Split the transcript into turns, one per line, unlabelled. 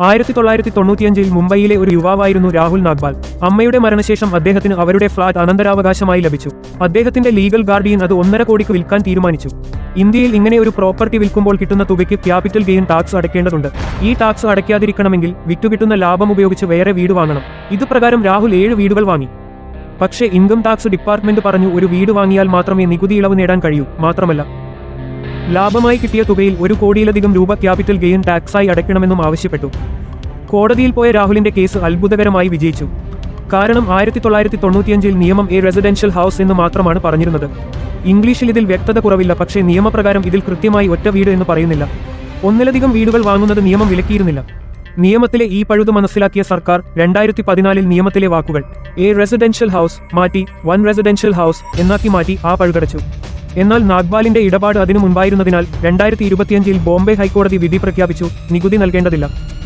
ആയിരത്തി തൊള്ളായിരത്തി തൊണ്ണൂറ്റിയഞ്ചിൽ മുംബൈയിലെ ഒരു യുവാവായിരുന്നു രാഹുൽ നാഗ്പാൽ അമ്മയുടെ മരണശേഷം അദ്ദേഹത്തിന് അവരുടെ ഫ്ളാറ്റ് അനന്തരാവകാശമായി ലഭിച്ചു. അദ്ദേഹത്തിന്റെ ലീഗൽ ഗാർഡിയൻ അത് ഒന്നര കോടിക്ക് വിൽക്കാൻ തീരുമാനിച്ചു. ഇന്ത്യയിൽ ഇങ്ങനെ ഒരു പ്രോപ്പർട്ടി വിൽക്കുമ്പോൾ കിട്ടുന്ന തുകയ്ക്ക് ക്യാപിറ്റൽ ഗെയിൻ ടാക്സ് അടയ്ക്കേണ്ടതുണ്ട്. ഈ ടാക്സ് അടയ്ക്കാതിരിക്കണമെങ്കിൽ വിറ്റുകിട്ടുന്ന ലാഭം ഉപയോഗിച്ച് വേറെ വീട് വാങ്ങണം. ഇതുപ്രകാരം രാഹുൽ ഏഴ് വീടുകൾ വാങ്ങി. പക്ഷേ ഇൻകം ടാക്സ് ഡിപ്പാർട്ട്മെന്റ് പറഞ്ഞു ഒരു വീട് വാങ്ങിയാൽ മാത്രമേ നികുതി ഇളവ് നേടാൻ കഴിയൂ. മാത്രമല്ല ലാഭമായി കിട്ടിയ തുകയിൽ ഒരു കോടിയിലധികം രൂപ ക്യാപിറ്റൽ ഗെയിൻ ടാക്സായി അടയ്ക്കണമെന്നും ആവശ്യപ്പെട്ടു. കോടതിയിൽ പോയ രാഹുലിന്റെ കേസ് അത്ഭുതകരമായി വിജയിച്ചു. കാരണം ആയിരത്തി തൊള്ളായിരത്തി തൊണ്ണൂറ്റിയഞ്ചിൽ നിയമം എ റെസിഡൻഷ്യൽ ഹൗസ് എന്ന് മാത്രമാണ് പറഞ്ഞിരുന്നത്. ഇംഗ്ലീഷിൽ ഇതിൽ വ്യക്തത കുറവില്ല പക്ഷേ നിയമപ്രകാരം ഇതിൽ കൃത്യമായി ഒറ്റ വീട് എന്ന് പറയുന്നില്ല. ഒന്നിലധികം വീടുകൾ വാങ്ങുന്നത് നിയമം വിലക്കിയിരുന്നില്ല. നിയമത്തിലെ ഈ പഴുത് മനസ്സിലാക്കിയ സർക്കാർ രണ്ടായിരത്തി പതിനാലിൽ നിയമത്തിലെ വാക്കുകൾ എ റെസിഡൻഷ്യൽ ഹൗസ് മാറ്റി വൺ റെസിഡൻഷ്യൽ ഹൗസ് എന്നാക്കി മാറ്റി ആ പഴുതടച്ചു. എന്നാൽ നാഗ്പാലിന്റെ ഇടപാട് അതിനു മുൻപായിരുന്നതിനാൽ രണ്ടായിരത്തി ഇരുപത്തിയഞ്ചിൽ ബോംബെ ഹൈക്കോടതി വിധി പ്രഖ്യാപിച്ചു. നികുതി നൽകേണ്ടതില്ല.